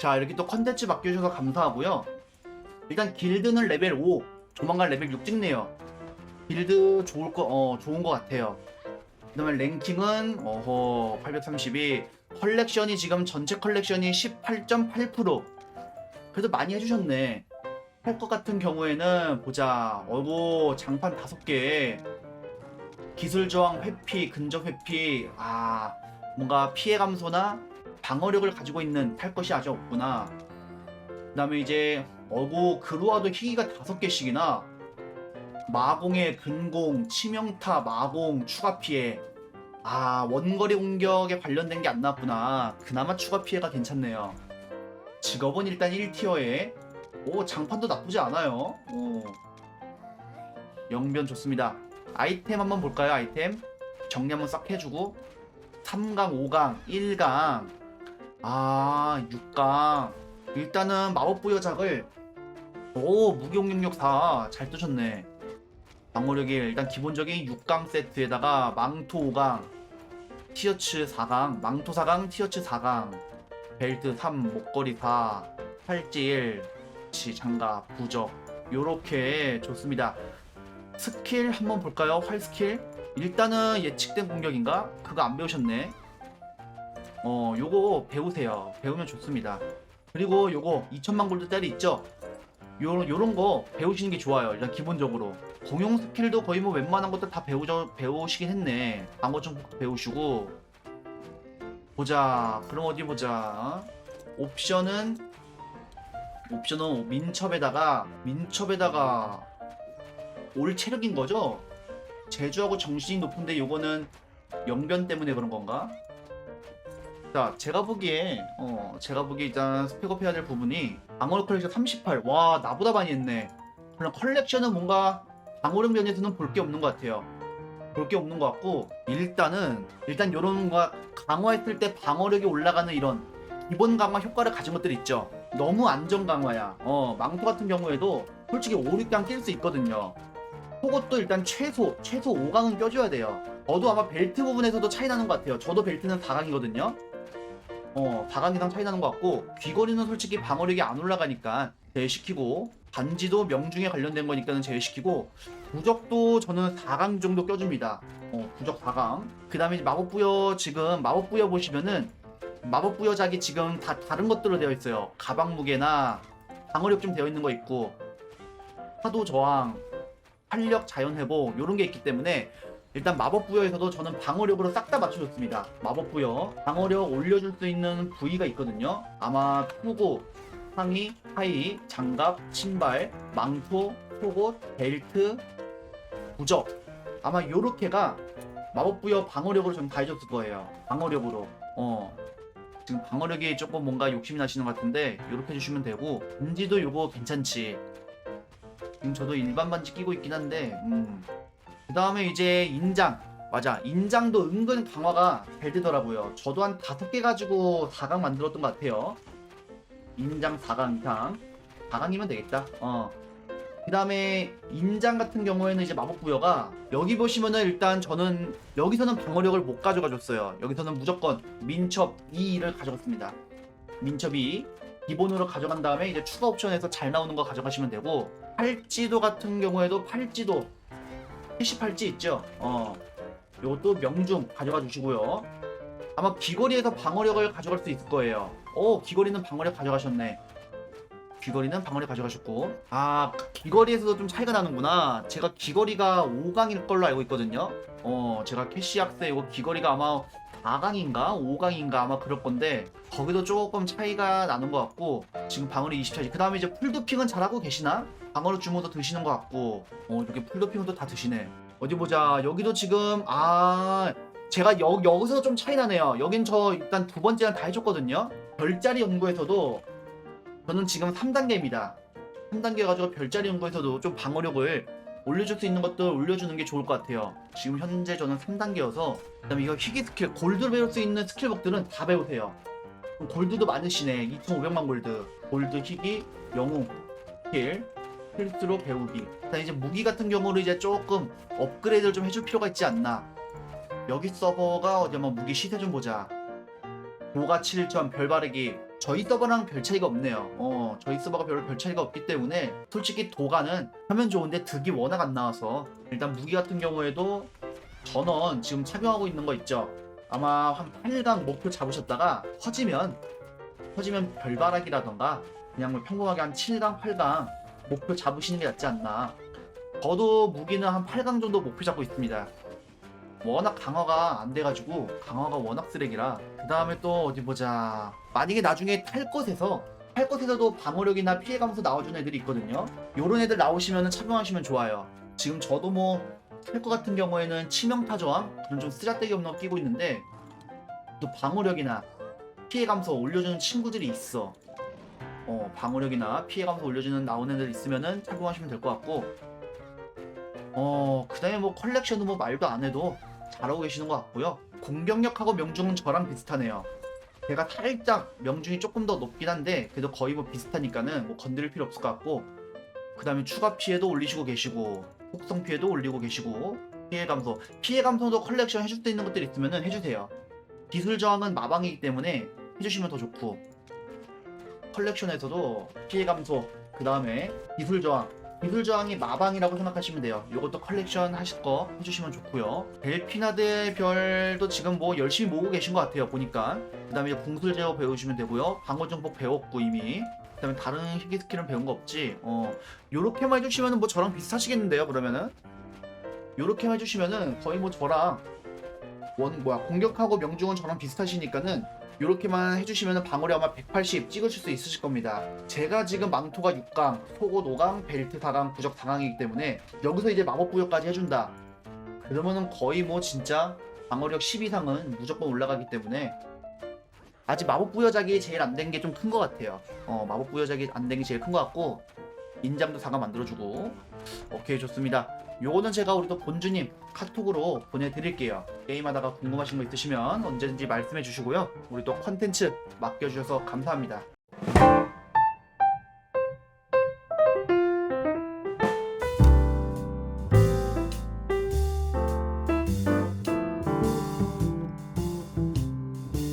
자 이렇게 또 컨텐츠 맡겨주셔서 감사하고요. 일단 길드는 레벨 5, 조만간 레벨 6 찍네요. 길드 좋을 거, 어 좋은 거 같아요. 그 다음에 랭킹은 어허 832, 컬렉션이 지금 전체 컬렉션이 18.8%. 그래도 많이 해주셨네. 할 것 같은 경우에는 보자. 어고 장판 다섯 개. 기술 저항 회피, 근접 회피. 아 뭔가 피해 감소나 방어력을 가지고 있는 탈 것이 아직 없구나. 그 다음에 이제 어고 그루아도 희귀가 다섯 개씩이나 마공의 근공, 치명타, 마공, 추가 피해. 아 원거리 공격에 관련된 게 안 나왔구나. 그나마 추가 피해가 괜찮네요. 직업은 일단 1티어에 오 장판도 나쁘지 않아요. 오. 영변 좋습니다. 아이템 한번 볼까요? 아이템 정리 한번 싹 해주고 3강, 5강, 1강 아 6강. 일단은 마법 부여작을 오 무기용력력 4 잘 뜨셨네. 방어력이 일단 기본적인 6강 세트에다가 망토 5강 티어츠 4강 망토 4강 티어츠 4강 벨트 3 목걸이 4 팔찌 1 치 장갑 부적. 요렇게 좋습니다. 스킬 한번 볼까요? 활 스킬? 일단은 예측된 공격인가? 그거 안 배우셨네 어 요거 배우세요. 배우면 좋습니다. 그리고 요거 2천만 골드짜리 있죠? 요런 요런 거 배우시는 게 좋아요 일단 기본적으로. 공용 스킬도 거의 뭐 웬만한 것들 다 배우죠 배우시긴 했네. 방어 정복도 배우시고. 보자. 그럼 어디 보자. 옵션은 옵션은 민첩에다가 민첩에다가 올 체력인 거죠? 제주하고 정신이 높은데 요거는 영변 때문에 그런 건가 자 제가 보기에 어 제가 보기에 일단 스펙업 해야 될 부분이 방어력 컬렉션 38 와 나보다 많이 했네 그럼 컬렉션은 뭔가 방어력 면에서는 볼 게 없는 것 같아요. 볼 게 없는 것 같고 일단은 일단 요런 거 강화했을 때 방어력이 올라가는 이런 기본 강화 효과를 가진 것들 있죠. 너무 안전 강화야. 어 망토 같은 경우에도 솔직히 5, 6강 낄 수 있거든요. 그것도 일단 최소 최소 5강은 껴줘야 돼요. 저도 아마 벨트 부분에서도 차이 나는 것 같아요. 저도 벨트는 4강이거든요. 어 4강 이상 차이 나는 것 같고 귀걸이는 솔직히 방어력이 안 올라가니까 제외시키고 반지도 명중에 관련된 거니까는 제외시키고 부적도 저는 4강 정도 껴줍니다. 어, 부적 4강. 그 다음에 마법부여 지금 마법부여 보시면은 마법부여작이 지금 다 다른 것들로 되어 있어요. 가방 무게나 방어력 좀 되어 있는 거 있고 파도 저항, 활력 자연 회복 요런 게 있기 때문에 일단 마법 부여에서도 저는 방어력으로 싹 다 맞춰줬습니다. 마법 부여. 방어력 올려줄 수 있는 부위가 있거든요. 아마 후고 상의, 하의, 장갑, 신발, 망토, 속옷, 벨트, 부적. 아마 요렇게가 마법 부여 방어력으로 좀다 해줬을 거예요. 방어력으로. 어. 지금 방어력이 조금 뭔가 욕심이 나시는 것 같은데 요렇게 해주시면 되고. 반지도 요거 괜찮지. 지금 저도 일반 반지 끼고 있긴 한데 음 그 다음에 이제 인장. 맞아. 인장도 은근 강화가 잘 되더라고요. 저도 한 다섯 개 가지고 4강 만들었던 것 같아요. 인장 4강 이상 4강이면 되겠다. 어. 그 다음에 인장 같은 경우에는 이제 마법 부여가 여기 보시면은 일단 저는 여기서는 방어력을 못 가져가 줬어요. 여기서는 무조건 민첩 2를 가져갔습니다. 민첩 2 기본으로 가져간 다음에 이제 추가 옵션에서 잘 나오는 거 가져가시면 되고 팔찌도 같은 경우에도 팔찌도 78찌 있죠. 어 요것도 명중 가져가 주시고요. 아마 귀걸이에서 방어력을 가져갈 수 있을 거예요. 오 귀걸이는 방어력 가져가셨네. 귀걸이는 방어력 가져가셨고 아 귀걸이에서도 좀 차이가 나는구나 제가 귀걸이가 5강일 걸로 알고 있거든요 어 제가 캐시악스 이거 귀걸이가 아마 4강인가 5강인가 아마 그럴 건데 거기도 조금 차이가 나는 것 같고 지금 방어력 24지 그 다음에 이제 풀도핑은 잘하고 계시나? 방어력 주모도 드시는 것 같고 어 이렇게 풀도핑도 다 드시네 어디 보자 여기도 지금 아 제가 여, 여기서 좀 차이 나네요 여긴 저 일단 두 번째는 다 해줬거든요 별자리 연구에서도 저는 지금 3단계입니다. 3단계 가지고 별자리 연구에서도 좀 방어력을 올려줄 수 있는 것도 올려주는 게 좋을 것 같아요. 지금 현재 저는 3단계여서 그다음에 이거 희귀 스킬 골드 배울 수 있는 스킬북들은 다 배우세요. 골드도 많으시네. 2,500만 골드. 골드 희귀 영웅 스킬 필수로 배우기. 그다음 이제 무기 같은 경우는 이제 조금 업그레이드를 좀 해줄 필요가 있지 않나. 여기 서버가 어디 한번 무기 시세 좀 보자. 고가 7천 별바르기 저희 서버랑 별 차이가 없네요. 어, 저희 서버가 별로 별 차이가 없기 때문에 솔직히 도가는 하면 좋은데 득이 워낙 안 나와서 일단 무기 같은 경우에도 전원 지금 착용하고 있는 거 있죠. 아마 한 8강 목표 잡으셨다가 터지면 터지면 별바라기라던가 그냥 뭐 평범하게 한 7강, 8강 목표 잡으시는 게 낫지 않나. 저도 무기는 한 8강 정도 목표 잡고 있습니다. 워낙 강화가 안 돼가지고 강화가 워낙 쓰레기라. 그 다음에 또 어디 보자. 만약에 나중에 탈 것에서 탈 것에서도 방어력이나 피해 감소 나와주는 애들이 있거든요. 요런 애들 나오시면 착용하시면 좋아요. 지금 저도 뭐탈것 같은 경우에는 치명타 저항? 그런 좀 쓰잘데기 없는 거 끼고 있는데 또 방어력이나 피해 감소 올려주는 친구들이 있어 어 방어력이나 피해 감소 올려주는 나오는 애들 있으면은 착용하시면 될 것 같고 어 그다음에 뭐 컬렉션은 뭐 말도 안 해도 잘하고 계시는 것 같고요. 공격력하고 명중은 저랑 비슷하네요. 제가 살짝 명중이 조금 더 높긴 한데 그래도 거의 뭐 비슷하니까는 뭐 건드릴 필요 없을 것 같고 그 다음에 추가 피해도 올리시고 계시고 혹성 피해도 올리고 계시고 피해 감소 피해 감소도 컬렉션 해줄 수 있는 것들이 있으면은 해주세요. 기술 저항은 마방이기 때문에 해주시면 더 좋고 컬렉션에서도 피해 감소 그 다음에 기술 저항 기술 저항이 마방이라고 생각하시면 돼요. 이것도 컬렉션 하실 거 해주시면 좋고요. 델피나드의 별도 지금 뭐 열심히 모으고 계신 것 같아요. 보니까. 그 다음에 궁술 제어 배우시면 되고요. 방어 정복 배웠고 이미. 그 다음에 다른 희귀 스킬은 배운 거 없지. 어, 요렇게만 해주시면 뭐 저랑 비슷하시겠는데요. 그러면은. 요렇게만 해주시면은 거의 뭐 저랑 원 뭐야 공격하고 명중은 저랑 비슷하시니까는 요렇게만 해주시면 방어력 아마 180 찍으실 수 있으실 겁니다. 제가 지금 망토가 6강, 속옷 5강, 벨트 4강, 부적 4강이기 때문에 여기서 이제 마법 부여까지 해준다. 그러면은 거의 뭐 진짜 방어력 10 이상은 무조건 올라가기 때문에 아직 마법 부여작이 제일 안 된 게 좀 큰 것 같아요. 어 마법 부여작이 안 된 게 제일 큰 것 같고 인장도 4강 만들어주고 오케이 좋습니다. 요거는 제가 우리 또 본주님 카톡으로 보내드릴게요. 게임하다가 궁금하신 거 있으시면 언제든지 말씀해 주시고요. 우리 또 컨텐츠 맡겨주셔서 감사합니다.